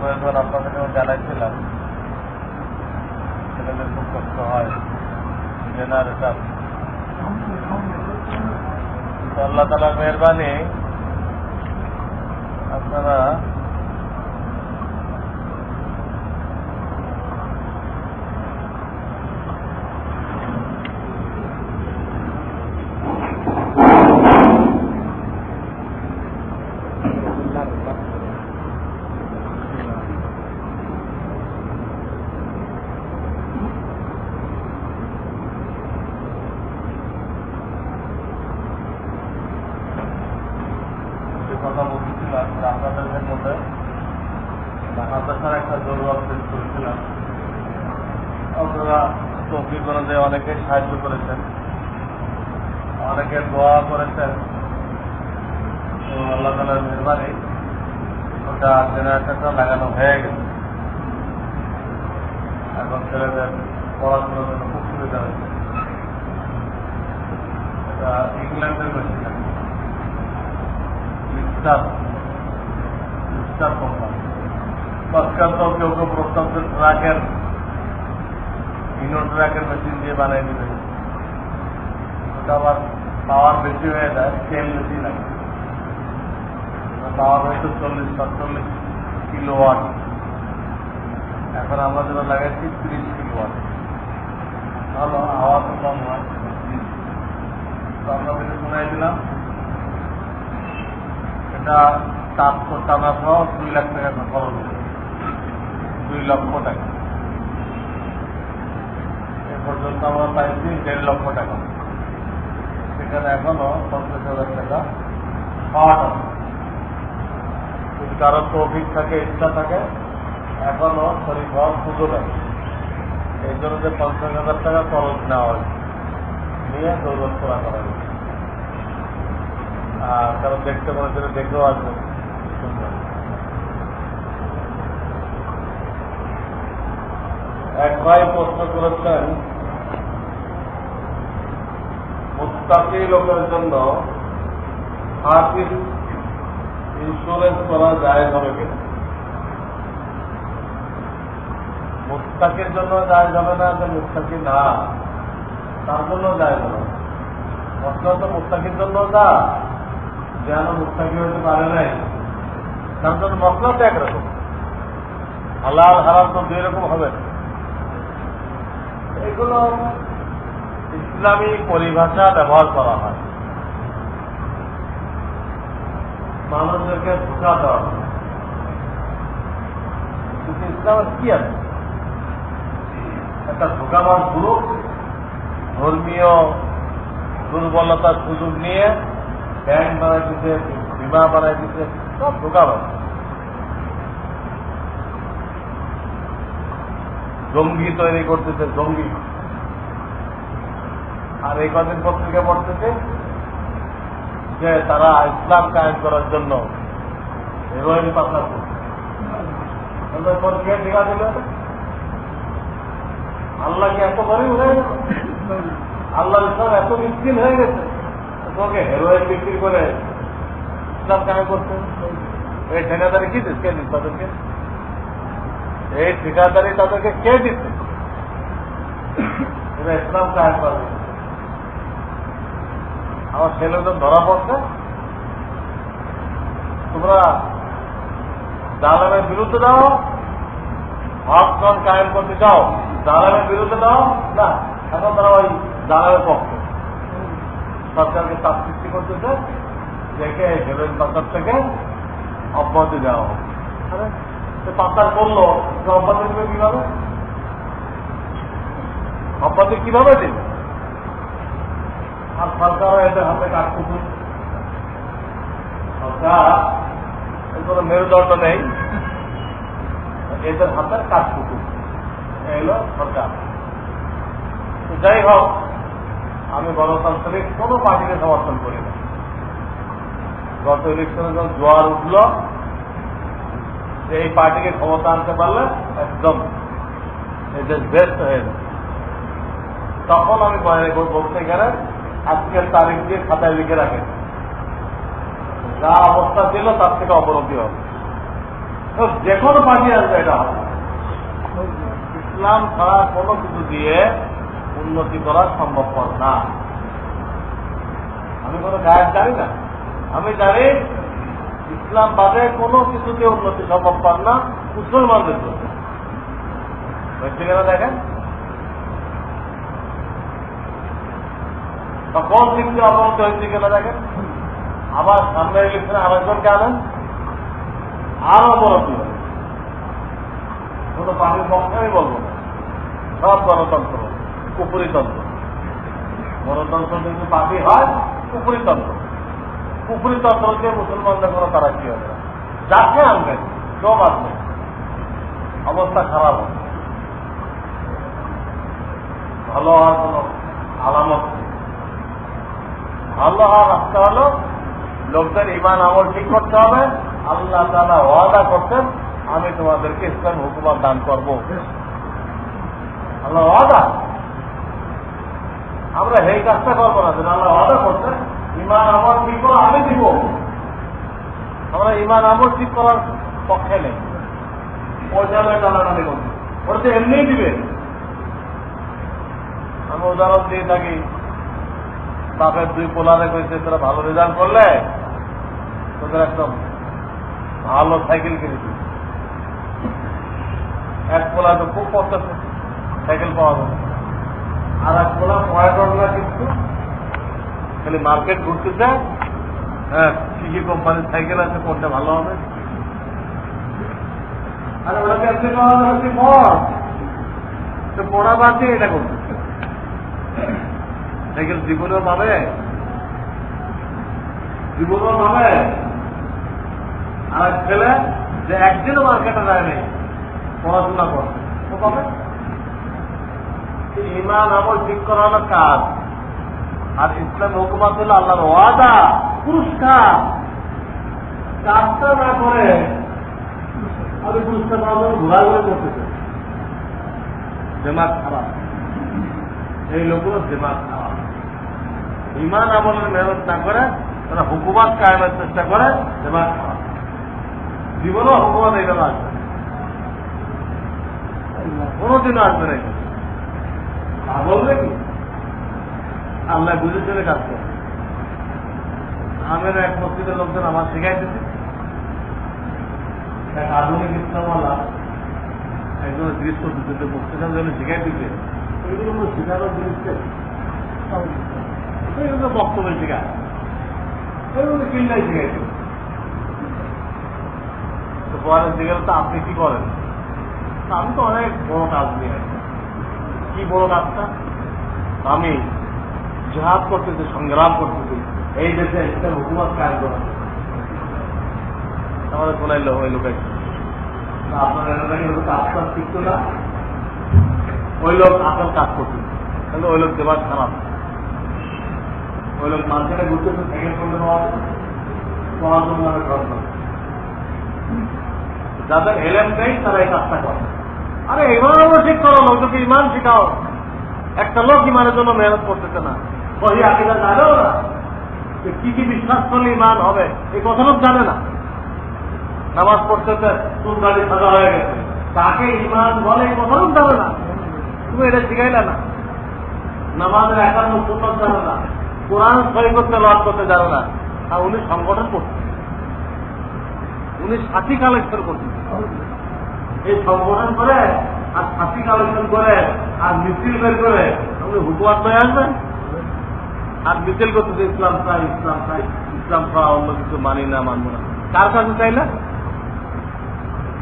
প্রয়োজন আপনাদেরকেও জানাইছিলাম। ছেলেদের খুব কষ্ট হয়। জেনারেটার আল্লাহ তালার মেহরবানি। আপনারা যে কথা বলতেছিলাম যে আপনাদের মধ্যে মাদ্রাসার একটা জরুরত পেশ করেছিলাম। আপনারা তফিক অনুযায়ী অনেকে সাহায্য করেছেন। অনেকে দোয়া করেছেন। তো আল্লাহ তালার মেহরবানি ওটা জেনারেটারটা লাগানো হয়ে গেছে। এখন ছেলেদের পড়াশোনার জন্য খুব সুবিধা হয়েছে। এটা ইংল্যান্ডের মেশিন। মিক্সার মিক্সার কোম্পানি তো কেউ ট্রাকের ইনো ট্রাকের মেশিন দিয়ে বানিয়ে দিবে ওটা আবার পাওয়ার বেশি হয়ে যায় তেল বেশি লাগে পাওয়ার হয়তো চল্লিশ সাতচল্লিশ কিলো ওয়াট এখন আমরা যেটা লাগাচ্ছি তিরিশ কিলো ওয়াট ভালো আওয়াজও কম হয় তো আপনাদেরকে শোনাই দিলাম এটা চারশো টানা সহ দুই লাখ টাকা খরচ দুই লক্ষ টাকা। এ পর্যন্ত আমরা পাইছি দেড় লক্ষ টাকা। সেখানে এখনও পঞ্চাশ হাজার টাকা পাওয়া যাবে যদি কারও তৌফিক থাকে, ইচ্ছা থাকে, এখনও শরীর হওয়ার সুযোগ আছে এই জন্য যে পঞ্চাশ হাজার টাকা খরচ নেওয়া হয়েছে। নিয়ে দৌলত করা করা কারণ দেখতে পারে সেটা দেখেও আসবে। এক ভাই প্রশ্ন করেছেন মুস্তাকি লোকের জন্য ইন্স্যুরেন্স করা যায় হবে কিনা? মুস্তাকির জন্য যায় যাবে না, যে মুস্তাকি না, তার জন্য যায় যাবে না। মশলা তো মুস্তাকির জন্য না যেন। এগুলো ইসলামী পরিভাষা ব্যবহার করা হয় মানুষদেরকে ধোকা দেওয়া হয়। কি আছে একটা ধোকাবাজ গ্রুপ ধর্মীয় দুর্বলতার সুযোগ নিয়ে ব্যাংক বানাই দিতে বিমা বানাই দিতে সব ধোকাবাজ জঙ্গি তৈরি করতেছে, জঙ্গি। আর এই কদিন পত্রিকা পড়তেছে যে তারা ইসলাম কায়েম করার জন্য হেরোইন পাচার করছে। টিকা দিল? আল্লাহ কি এত বড়ই হয়ে গেছে? আল্লাহ ইসলাম এত মিসকিন হয়ে গেছে? হেরোইন বিক্রি করে ইসলাম কায়েম করছে। এই ঠেকাদারি কি দিস তাদেরকে? এই ঠিকাদারি তাদেরকে কে দিচ্ছে? এরা ইসলাম কায়েম করবে। আমার ছেলেদের ধরা পড়ছে। তোমরা জালামের বিরুদ্ধে দাও। হকগণ কায়েম করতে চাও। জালামের বিরুদ্ধে দাও। না, এখন তারা ওই জালামের পক্ষে। সরকারকে চাপ সৃষ্টি করতেছে, দেখে হেরোইন পাচার থেকে অব্যাহতি দেওয়া হোক। পাচার করল অব্যাহতি দেবে কীভাবে? অব্যাহতি কীভাবে দেবে? আর সরকারও এদের হাতে কাটকুটু সরকার, এর কোনো মেরুদণ্ড নেই। এদের হাতে কাটকুটু এলো সরকার। যাই হোক আমি গণতান্ত্রিক কোনো পার্টিকে সমর্থন করি না। গত ইলেকশনে যখন জোয়ার উঠল এই পার্টিকে ক্ষমতা আনতে পারলে একদম এদের বেস্ট হয়ে যাবে। তখন আমি বলতে গেলে আজকের তারিখ দিয়ে খাতায় লিখে রাখেন যা অবস্থা ছিল তার থেকে অবনতি হবে। তো যে কোনো পার্টি আসবে এটা হবে। ইসলাম ছাড়া কোনো কিছু দিয়ে উন্নতি করা সম্ভবপর না। আমি কোনো গায়েব জানি না। আমি জানি ইসলাম বাদে কোনো কিছুতে উন্নতি সম্ভবপর না, মুসলমানদের জন্য। দেখেন। কোন দিক দিয়ে অবনতি হয়েছে কেন দেখেন। আবার সামনে ইলেকশনে আরেকজনকে আনেন। আরও অবনতি হবে কোনো পার্টির পক্ষে আমি বলব না। সব গণতন্ত্র। কুপুরিতন্ত্র। গণতন্ত্র যদি পার্টি হয়, কুপুরিতন্ত্র। কুপুরিতন্ত্রকে মুসলমানদের কোনো তারা কি হবে যাকে আনবেন সব আসবে অবস্থা খারাপ হবে। ভালো হওয়ার কোন আলামত ভালো হওয়ার রাস্তা হলো, লোকদের ইমান আমল ঠিক করতে হবে। আল্লাহ তালা ওয়াদা করতেন আমি তোমাদেরকে ইসলাম হুকুমাত দান করব। আল্লাহ ওয়াদা? আমরা এই কাজটা করব না, যেন আল্লাহ ওয়াদা করতেন ইমান আমল ঠিক করো আমি দিব। আমরা ইমান আমল ঠিক করার পক্ষে নেই। জায়গায় টানাটানি এমনিই দিবে। আমি উদাহরণ দিয়ে থাকি। বাপের দুই পোলারে কইছে, তোরা ভালো রেজাল্ট করলে তোদের একদম ভালো সাইকেল কিনে দিই এক পোলা তো খুব পড়তেছে সাইকেল পাওয়া যাবে আর এক কিন্তু। খালি মার্কেট ঘুরতেছে হ্যাঁ কি কি কোম্পানির সাইকেল আছে, কোনটা ভালো হবে? আরে পাওয়া যাবে তো পড়া বাদে এটা করতেছে সাইকেল জীবনেও পাবে। জীবনেও পাবে। আর ছেলে যে একদিনও মার্কেটে যায় নেই, পড়াশোনা করছে ও পাবে? ইমান আমল ঠিক করা কাজ। আর ইসলাম হুকুমাত হলো আল্লাহর ওয়াদা, পুরস্কার। কাজটা না করে আমি পুরস্কার ঘোরাঘুরি দেমাগ খারাপ। এই লোকগুলো দেমাগ খারাপ। ইমান আমলের মেহনত না করে, তারা হুকুমাত কায়েমের চেষ্টা করে দেমাগ খারাপ। জীবনও হুকুমাত আসবে কোনোদিনও আসবে না এটা। পাগল নাকি আল্লাহ বুঝে চলে কাজ করে। আমের এক মসজিদের লোকজন আমার শেখাইতেছে। এক আধুনিক ইসলামওয়ালা একজন জিজ্ঞেস করতেছে যে মুক্তিদার জন্য শেখাই দিতে এগুলো কোনো শেখানোর জিনিসটা। বক্তব্য কিল্লাই শেখাইছে তো তো আপনি কি করেন? আমি তো অনেক বড় কাজ নিয়ে আছি কি বড় কাজটা আমি জেহাদ করতেছি, সংগ্রাম করতেছি, এই দেশে ইসলাম হুকুমত কাজ করা আমাদের শোনাইল ওই লোক। আপনার এলাকায় শিখতো না? ওই লোক কাজ করছে ওই লোক দেবার খারাপ। ওই লোক মাঝখানে ঘুরতেছে সেকেন্ড নেওয়া পড়াশোনা যাদের এলেন নেই, তারা এই কাজটা করে। আরে ইমান ঠিক করো লোককে ইমান শিখাও। একটা লোক ইমানের জন্য মেহনত করতেছে না। সহি আকিদা জানেও না? কি কি বিশ্বাস করলে ইমান হবে? এই কথা লোক জানে না। নামাজ পড়তেছে চুল দাড়ি সাজা হয়ে গেছে। তাকে ইমান বলে এই কথা লোক জানে না। তুমি এটা শিখাইলে না। নামাজের একান্ন সুন্নত জানে না। কোরআন সহি করতে লট করতে জানে না। আর উনি সংগঠন করছে। উনি সাথী কালেকশন করছেন এই সংগঠন করে, আর সাথী কালেকশন করে, আর মিছিল বের করে আপনি হুকুমাত হয়ে আসবেন আর মিছিল করতেছে, ইসলাম চাই ইসলাম চাই, ইসলাম ছাড়া অন্য কিছু মানি না, মানবো না। কার কাছে চাই না?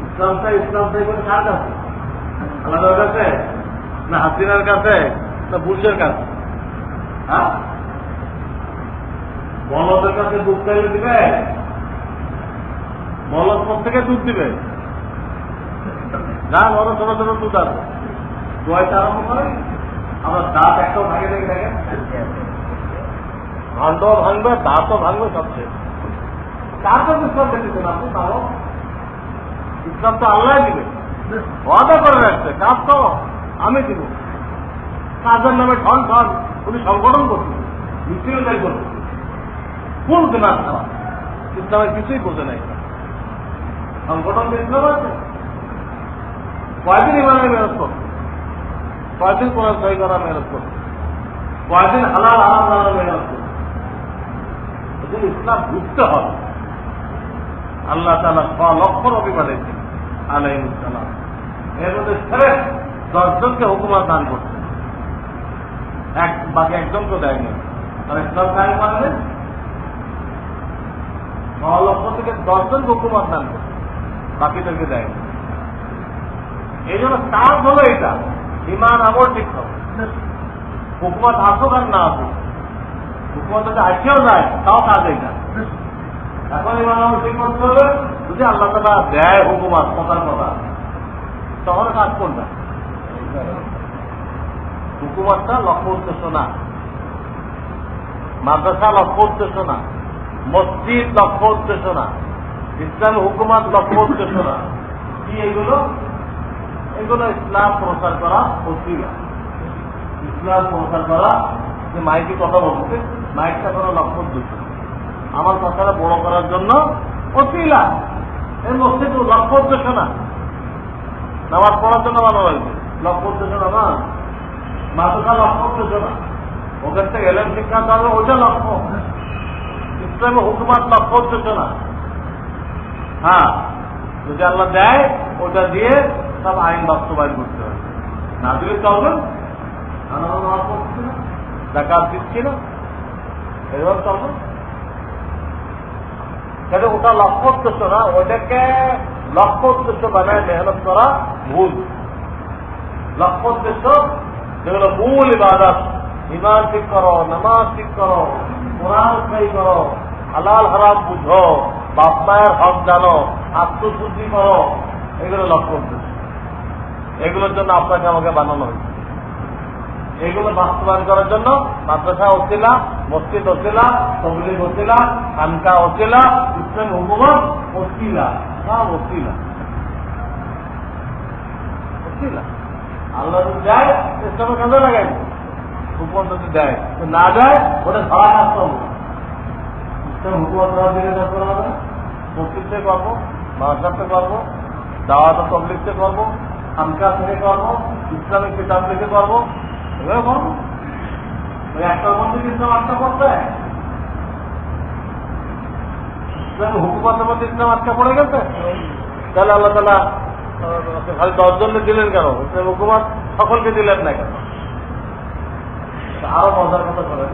ইসলাম চাই ইসলাম চাই বলে কার কাছে? আলাদার কাছে? না হাসিনার কাছে? না বুশের কাছে? হ্যাঁ? বলদের কাছে দুধ চাইলে দিবে? বলদ থেকে দুধ দিবে? না, বড়, ছোট ছোট দুধ আছে দোয়াইতে আরম্ভ করে, আমরা দাঁত একটাও ভাগে দেখে দেখেন ভাণ্ডও ভাঙবে, দাঁতও ভাঙবে সবচেয়ে কাছে ইসলাম দেখেছেন আপনি? তাও ইসলাম তো আল্লাহ দিবে। ওয়াদা করে রাখছে, কাজ তো আমি দিব। কাজের নামে ঠন ঠন উনি সংগঠন করছেন, মিছিল বের করছেন কোন দিনার খারাপ? ইসলামের কিছুই বোঝে নাই। সংগঠন ইসলাম আছে। কয়দিন ইমানের মেহনত কয়দিন কোরআন সহি করার মেহনত কয়দিন হালাল জানার মেহনত ইসলাম বুঝতে হবে আল্লাহ তালা ছ লক্ষ নবী পাঠিয়েছেন এর মধ্যে ছেড়ে দশজনকে হুকুমাত দান করছে। এক বাকি একজনকে দেয়নি। আর ইসলাম কায়ে মানলেন ন লক্ষ থেকে দশজনকে হুকুমাত দান করছে। বাকিদেরকে দেয়নি। এই জন্য কাজ হলো এটা। ইমান আমল ঠিক হবে। হুকুমত আসুক আর না আসুক। হুকুমত যদি আসেও যায়, তাও কাজ এইটা এখন ইমান আমল ঠিক করতে হবে। যদি আল্লাহ তালা দেয় হুকুমাত, কথার কথা, তখন কাজ করবে হুকুমাতটা লক্ষ্য উদ্দেশ্য না। মাদ্রাসা লক্ষ্য উদ্দেশ্য না। মসজিদ লক্ষ্য উদ্দেশ্য না। ইসলামী হুকুমাত লক্ষ্য উদ্দেশ্য না। কি এগুলো? এগুলো ইসলাম প্রচার করা উচিত। ইসলাম প্রচার করা, যে মাইকে কথা বলছে, মাইকটা কোনো লক্ষ্য উদ্দেশ্য আমার কথাটা বড় করার জন্য অতিলা এর মসজিদ লক্ষ্য উদ্দেশ্য না। নামাজ পড়ার জন্য ভালো হয়েছে। লক্ষ্য উদ্দেশ্য না না। মাদ্রাসা লক্ষ্য উদ্দেশ্য না। ওখান থেকে এলেন শিক্ষা পাবে ওটা লক্ষ্য। ইসলামে হুকুমাত লক্ষ্য উদ্দেশ্য না। হ্যাঁ যদি আল্লাহ দেয় ওটা দিয়ে সব আইন বাস্তবায়ন করতে হবে। না দিলে চলবে জাকাত দিচ্ছি না এভাবে চলবে তাহলে ওটা লক্ষ্য উদ্দেশ্য না ওটাকে লক্ষ্য উদ্দেশ্য বানায় মেহনত করা ভুল। লক্ষ্য উদ্দেশ্য যেগুলো মূল ইবাদত ইমান ঠিক করো নামাজ ঠিক করো কোরআন খাই করো হালাল হারাম বুঝো বাপ মায়ের হক জানো আত্মশুদ্ধি করো এগুলো লক্ষ্য উদ্দেশ্য এগুলোর জন্য আপনাকে আমাকে বানানো হয়েছে। এগুলো বাস্তবায়ন করার জন্য মাদ্রাসা ওসিলা, মসজিদ ওসিলা, তবলিগ ওসিলা, খানকা ওসিলা, ইসলাম হুকুমত ওসিলা, সব ওসিলা। আল্লাহ যদি দেয় লাগাইব। হুকুমত যদি দেয় না দেয়, ওটা ধরা আসতে হবে ইসলাম হুকুমত মসজিদ থেকে করব মাদ্রাসা তবলিগ থেকে করব খানকা থেকে করব, ইসলামিক কিতাব থেকে করব। এভাবে একটার মধ্যে কিন্তু আটকা ইসলামের হুকুমাতের মধ্যে ইসলাম আটকা পড়ে গেছে? তাহলে আল্লাহ তালা দশজনকে দিলেন কেন? হুকুমাত সকলকে দিলেন না কেন? আরও মজার কথা করেন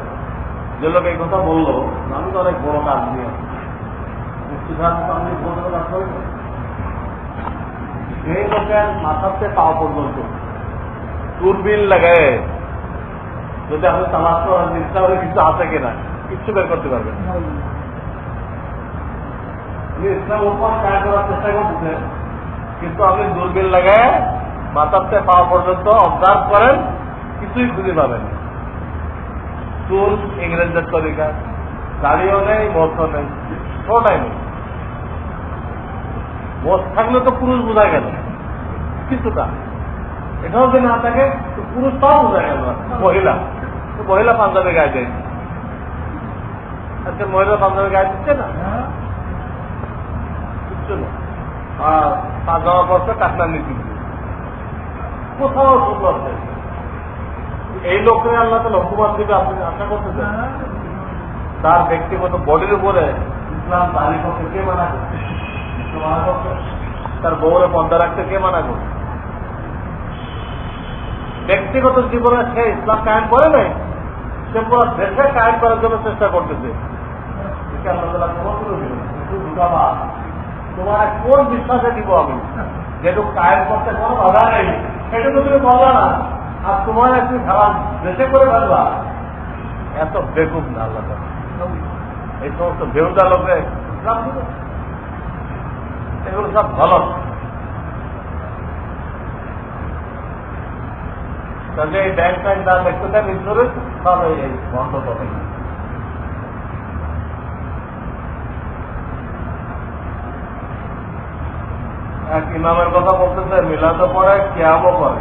যে লোক এই কথা বলল, আমি তো অনেক বড় কাজ নিয়ে সেই লোকের মাথাতে পাওয়া পর্যন্ত। দূরবীন লাগায়। যদি আপনি তালাশ করার চেষ্টা করে কিছু আছে কিনা কিচ্ছু বের করতে পারবেন ইসলাম উপর কাজ করার চেষ্টা করতেছেন কিন্তু আপনি দূরবীন লাগায় মাথাতে পাওয়া পর্যন্ত অবজার্ভ করেন কিছুই খুঁজে পাবেন। চুল ইংরেজদের তরিকা দাড়িও নেই মোটও নেই কোনটাই নেই। মোট থাকলে তো পুরুষ বোঝা গেল। কিছুটা এটাও যদি না থাকে পুরুষ তাও বোঝা গেল। মহিলা মহিলা পাঞ্জাবে গায়ে দেয়। আচ্ছা মহিলা পাঞ্জাবে গায়ে দিচ্ছে না? আর করছে নীতি। কোথাও সুন্দর। এই লোকের আল্লাহ তো লক্ষ্যবাদ দিবে আপনি আশা করতে তার ব্যক্তিগত বডির উপরে ইসলাম তারিখ কে মানা করছে করছে? তার বউরে পর্দা রাখতে কে মানা করছে ব্যক্তিগত জীবনে সে ইসলাম কায়েম করে নাই, সে পুরো দেশে কায়েম করার জন্য চেষ্টা করতেছে। তোমার কোন বিশ্বাসে দিব আমি? যেটুকু কায়েম করতে কোনো বাধা নেই, সেটুকু তুমি বলবা না। আর তোমার একটু খারাপ দেশে করে ফেলবা। এত বেকুব না আল্লাহ এই সমস্ত বেহুদা লোকে ইসলাম? এগুলো সব ভালো। তাহলে এই ব্যাংক টাইম দাম দেখতে দেন ইন্স্যুরেন্স সব এই বন্ধ করে এক ইমামের কথা বলতেছে মিলাতে পরে কেয়ামও করে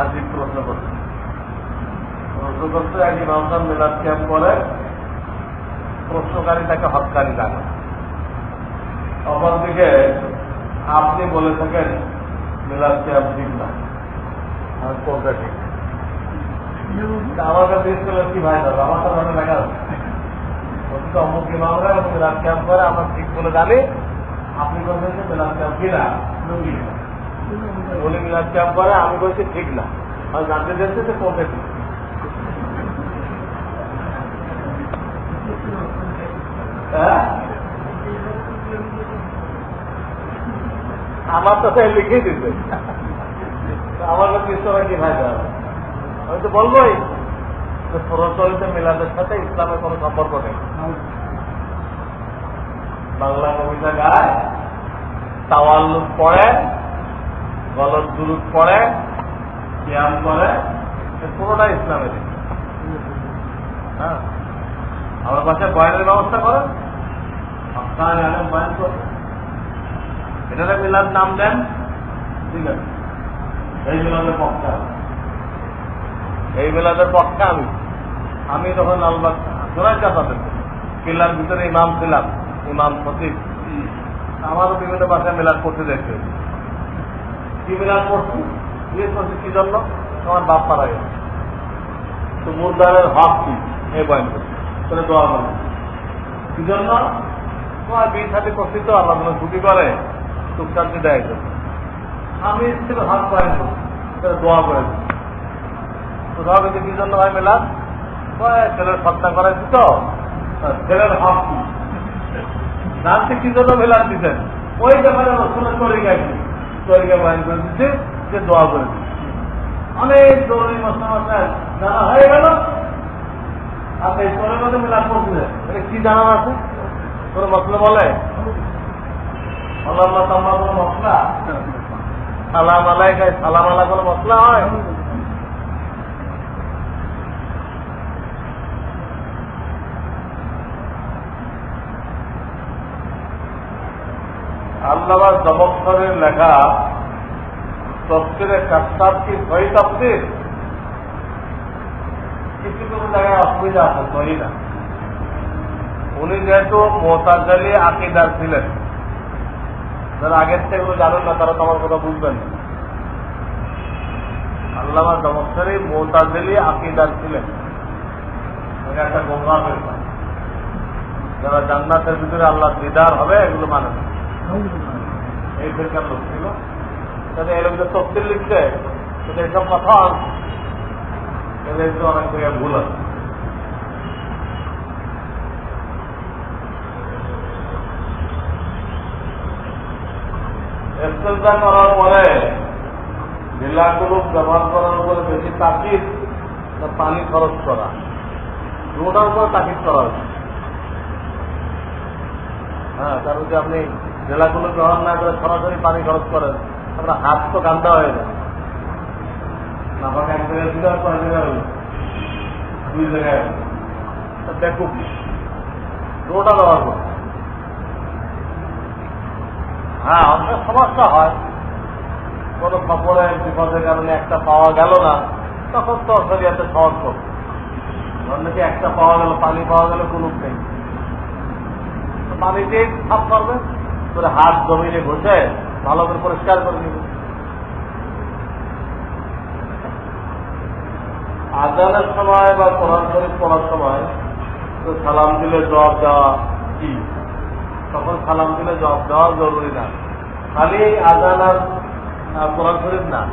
আজই প্রশ্ন করছে প্রশ্ন করছে এক মিলাদ ক্যাম্প করে প্রশ্নকারী তাকে হৎকারী লাগে অপরদিকে আপনি বলে থাকেন মিলাদ ক্যাম্প ঠিক না। কোনটা ঠিক? আমার কাছে কি ভাই? দাদা আমার সাথে অনেক দেখা বলছি অমুক ইমামরা মিলাদ ক্যাম্প করে আমরা ঠিক বলে জানি। আপনি বলছেন যে মিলাদ ক্যাম্প কিনা উনি মিলাদ ক্যাম্প করে আমি বলছি ঠিক না। আর জানতে চাইছে যে কোনটা ঠিক। আমার তো তাই লিখে দিতে আমার কাছে ইসলামের কি হবে? আমি তো বলবোই যে মিলাদের সাথে ইসলামের কোনো সম্পর্ক নেই। বাংলা কবিতা গায় তাওয়াল্লুদ পড়ে, গলত দুরুদ পড়ে, ক্যাম করে এ পুরোটাই ইসলামের হ্যাঁ? আমার বাসায় বয়ানের ব্যবস্থা করেন আপনার আলেম মিলাদ নাম দেন। ঠিক আছে। এই মিলাদের পক্ষে এই মিলাদের পক্ষে আমি। আমি তখন লালবাগ জোড়াই চাপাতেন কিল্লার ভিতরে ইমাম ছিলাম ইমাম সচিব আমারও বিভিন্ন বাসায় মিলাদ করতে দেখতে কি মিলাদ করছি জিজ্ঞেস করছি, কি জন্য? আমার বাপ মারা গেছে। তো মুরদারের হক কি? এই করছি। তাহলে দোয়া মানে কি জন্য তোমার বিয়ে সাথে তো আল্লাহ যখন ছুটি করে। সুখ শান্তি দেয় আমি ছিল হাত করছি তাহলে দোয়া করে দিচ্ছি তো দোয়া করতে কি জন্য মেলাদ কয়, ছেলের হত্যা করাইছি তো? ছেলের হক কি? কি জন্য মেলাদ দিতেন ওই ব্যাপারে রসুলের তৈরি গেছি তৈরিকে বয়ান করে দিচ্ছে যে দোয়া করে দিচ্ছে অনেক জরুরি মশলা মশাই জানা হয়ে গেল কি আছে? তোর আল্লাহ কোনো মশলা হয়? জমক্ষরের লেখা তফসিরে কাস্তাব কি সহি তফসির কিছু কিছু জায়গায় অসুবিধা আছে সহি না উনি যেহেতু মোতাজালি আকিদার ছিলেন যারা আগের থেকে জানেন না তারা তো আমার কথা বুঝবেন না আল্লামা জমস্তারি মোতাজালি আকিদার ছিলেন এটা একটা গোমরা ফেরকা যারা জান্নাতের ভিতরে আল্লাহ দিদার হবে এগুলো মানে এই ফেরকার লোক ছিল। তাহলে এর ভিতরে তফসিল লিখছে এইসব কথা অনেক জায়গায় ভুল আছে। এক্সেলটা করার পরে ব্যবহার করার উপরে বেশি তাকিদ পানি খরচ করা। দুটার উপরে তাকিদ করা হ্যাঁ কারণ যে আপনি জেলাগুলো ব্যবহার না করে সরাসরি পানি খরচ করেন, আপনার হাত তো কান্দা হয়ে যায়। এক জায়গায় হ্যাঁ অনেক সমস্যা হয়। কোন খবরের বিপদের কারণে একটা পাওয়া গেল না, তখন তো শরীয়তে সহজ করবে অন্যকে একটা পাওয়া গেল, পানি পাওয়া গেল, কোনো নেই। তো পানি দিয়ে সাফ করবে করে হাত জমিনে ঘষে ভালো করে পরিষ্কার করে দিবে আজানের সময় বা কোরআন শরীফ পড়ার সময় তো সালাম দিলে জবাব দেওয়া কি? তখন সালাম দিলে জবাব দেওয়া জরুরি না। খালি আজান আর কোরআন শরীফ না।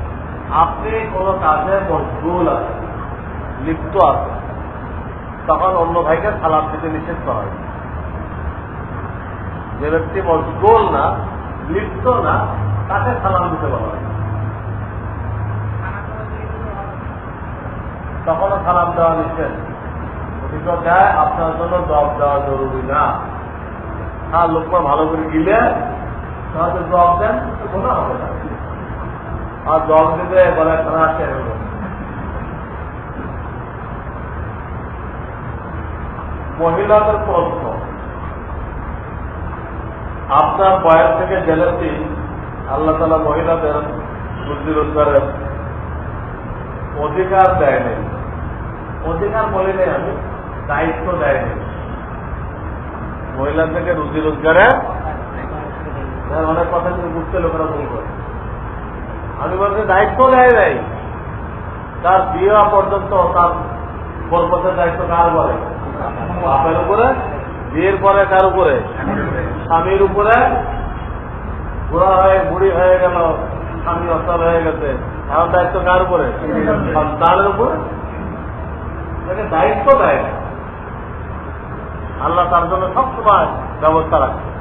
আপনি কোনো কাজে মশগুল আছে লিপ্ত আছে তখন অন্য ভাইকে সালাম দিতে নিষেধ করা হয়। যে ব্যক্তি মশগুল না, লিপ্ত না, তাকে সালাম দিতে বলা হয়। তখনও সালাম দেওয়া অভিযোগ দেয়, আপনার জন্য জব দেওয়া জরুরি না। হ্যাঁ লোকটা ভালো করে গিলে, তাহলে জবাব দেন কোনো হবে না। আর জব দিতে বলে খানা হলো মহিলাদের প্রশ্ন। আপনার বয়স থেকে জেনেছি, আল্লাহ তালা মহিলাদের বুদ্ধি রোজগারের অধিকার দেয় নাই অধিকার বলে আমি দায়িত্ব দেয় নাই মহিলাদেরকে রুজি রোজগারে অনেক কথা কিন্তু বুঝতে লোকেরা ভুল করে। আমি বলছি, দায়িত্ব দেয় নাই। তার বিয়ে পর্যন্ত তার পর্বতের দায়িত্ব কার বলে বাপের উপরে, বিয়ের পরে কার উপরে? স্বামীর উপরে। বুড়া হয়ে, বুড়ি হয়ে গেল, স্বামী অচল হয়ে গেছে। এখন দায়িত্ব কার উপরে? সন্তানের উপরে। তাকে দায়িত্ব দেয় না। আল্লাহ তার জন্য সবসময় ব্যবস্থা রাখে।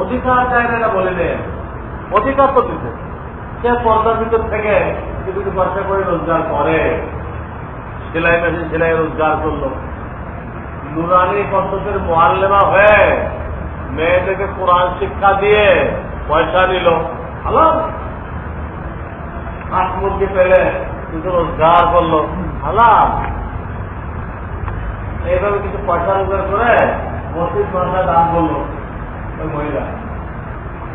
অধিকার চায় না বলে নেন অধিকার তো দিতে। সে পর্দার ভিতর থেকে কিছু কিছু পয়সা করে রোজগার করে। সেলাই মেশিন, সেলাই রোজগার করল। নুরানি পদ্ধতির মোয়াল্লেমা হয়ে মেয়েদেরকে কোরআন শিক্ষা দিয়ে পয়সা নিল ভালো হাঁস মুরগি পেলে কিছু রোজগার করল। হালাল এইভাবে কিছু পয়সা রোজগার করে মসজিদ মাসা দান করল ওই মহিলা।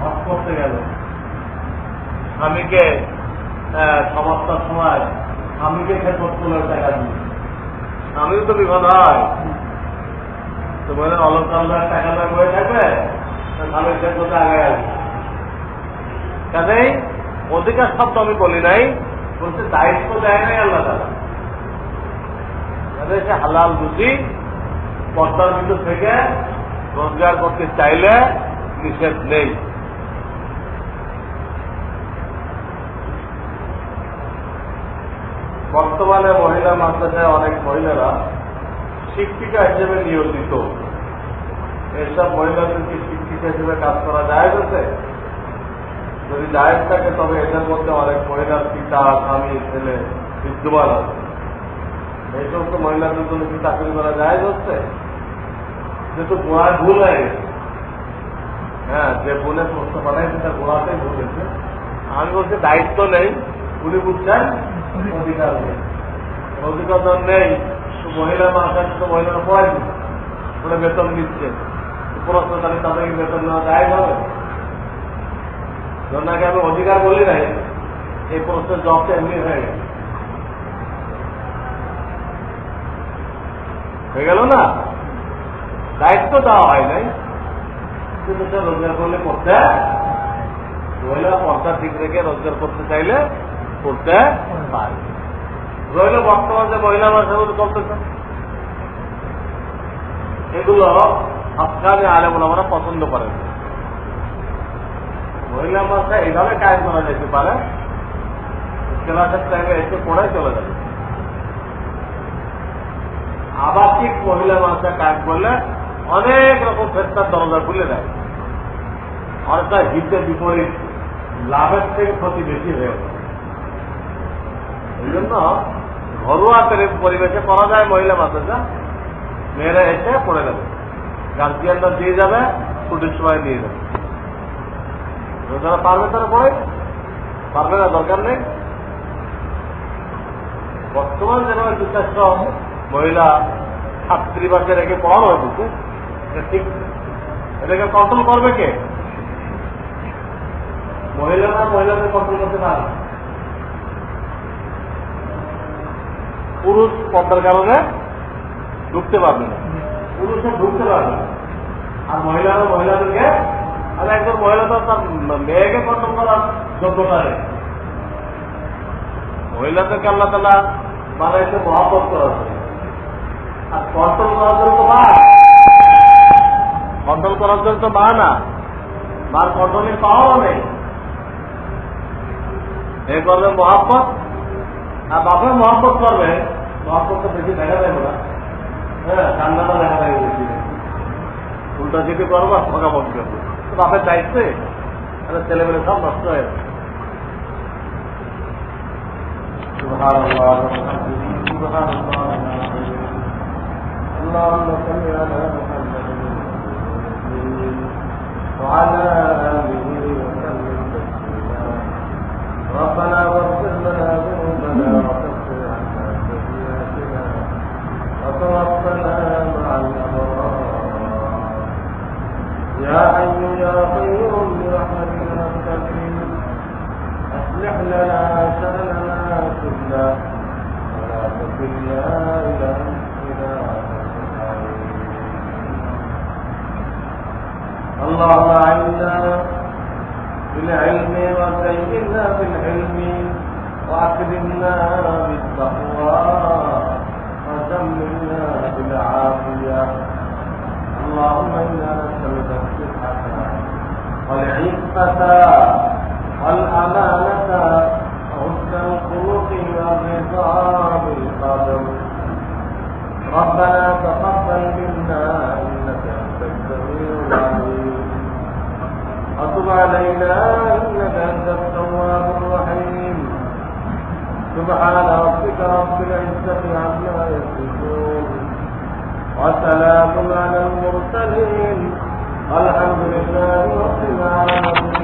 হজ করতে গেল। স্বামীকে সমস্যার সময় স্বামীকে খেদমত করল টাকা দিয়ে। স্বামীও তো বিপদ হয় তো বলে অলঙ্কার টাকা লয় বয়ে থাকবে স্বামীর খেদমতে আগে আসবে। কাজেই অধিকার শব্দ আমি বলি নাই, বলছে দায়িত্ব দেয় নাই আল্লাহ কাজে সে হালাল বুঝি পর্দার ভিতর থেকে রোজগার করতে চাইলে নিষেধ নেই। বর্তমানে মহিলা মাদ্রাসায় অনেক মহিলারা শিক্ষিকা হিসেবে নিয়োজিত। এইসব মহিলাদেরকে শিক্ষিকা হিসেবে কাজ করা যায় বলছে যদি জায়েজ থাকে, তবে এদের মধ্যে অনেক মহিলার পিতা, স্বামী, ছেলে, বিদ্যমান আছে। এই সমস্ত মহিলাদের জন্য কি চাকরি করা যায় হচ্ছে যেহেতু গোড়ায় ভুল হয়ে হ্যাঁ যে বোনের প্রশ্ন পাঠাইছে তার গোড়াতেই ভুল হয়েছে। আমি বলছি, দায়িত্ব নেই। উনি বুঝছেন? অধিকার নেই। অধিকার নেই। মহিলা মাসে তো মহিলারা দিচ্ছে ওরা বেতন দিচ্ছে। প্রশ্ন তাহলে তাদেরকে বেতন নেওয়া যায় হবে যখন আমি অধিকার বলি নাই, এই প্রশ্নের জবটা এমনি হয়ে গেছে। হয়ে গেল না? দায়িত্ব দেওয়া হয় নাই। রোজগার করলে করতে মহিলা পর্দা ঠিক রেখে রোজগার করতে চাইলে করতে পারে। রইল বর্তমান মহিলা মানুষের চলতেছে। এগুলো আফগানি আলেমুল আমরা পছন্দ করেন। মহিলা মাসে এইভাবে কাজ করা যেতে পারে ক্লাসের টাইমে এসে পড়ে চলে যাবে। আবাসিক মহিলা মানুষের কাজ করলে অনেক রকম ফেরতার দরজা খুলে দেয়। অর্থাৎ হিতের বিপরীত লাভের থেকে ক্ষতি বেশি হয়ে এই জন্য ঘরোয়া পরি- পরিবেশে করা যায় মহিলা মাদ্রাসা মেয়েরা এসে পড়ে যাবে। গার্জিয়ানরা দিয়ে যাবে, ছুটির সময় দিয়ে যাবে। যারা পারবে তারা পড়ে। পারবে না, দরকার নেই। বর্তমান যেভাবে দু চারশো মহিলা ছাত্রীবাসে রেখে পড়ানো হয়েছে ঠিক। এটাকে কন্ট্রোল করবে কে? মহিলারা মহিলাদের কন্ট্রোল করতে পারে। না। পুরুষ পদ্মার কারণে ঢুকতে পারবে না। পুরুষে ঢুকতে পারবে না। আর মহিলারা মহিলাদেরকে আর একজন মহিলা তো তার মেয়েকে কন্ট্রোল করার যোগ্যতা নেই। মহিলাদেরকে আল্লাহ তালা বানাইছে মহাপত করার জন্য। আর কন্ট্রোল করার জন্য তো মা কন্ট্রোল করার জন্য তো মা না মার কন্ট্রোলিং পাওয়ারও নেই এ করবে মহাপত আর বাপের মহাপত করবে মহাপত তো বেশি দেখা যায় না হ্যাঁ কান্নাটা দেখা যায় বেশি উল্টা যদি করবো আর ঠকা বন্ধ করবো তো বাপের দায়িত্বে তাহলে ছেলেমেলে সব নষ্ট হয়ে যাবে سبحان الله سبحان الله اللهم صل على محمد وعلى آله وسلم تسليما. ربنا واغفر لنا ذنوبنا وكفر عنا سيئاتنا وتوفنا مع الأبرار. يا حي يا قيوم برحمتك نستغيث أصلح لنا شأننا كلا ولا تكلنا إلى اللهم أعنا بالعلم وزينا بالعلم وأكرمنا بالتقوى وجملنا بالعافية. اللهم إنا نسألك الصحة والعفة والأمانة وحسن الخلق والرضا بالقدر ربنا تقبل منا إنك وتب علينا إنك أنت التواب الرحيم. سبحان ربك رب العزة عما يصفون. وسلام على المرسلين. الحمد لله رب العالمين.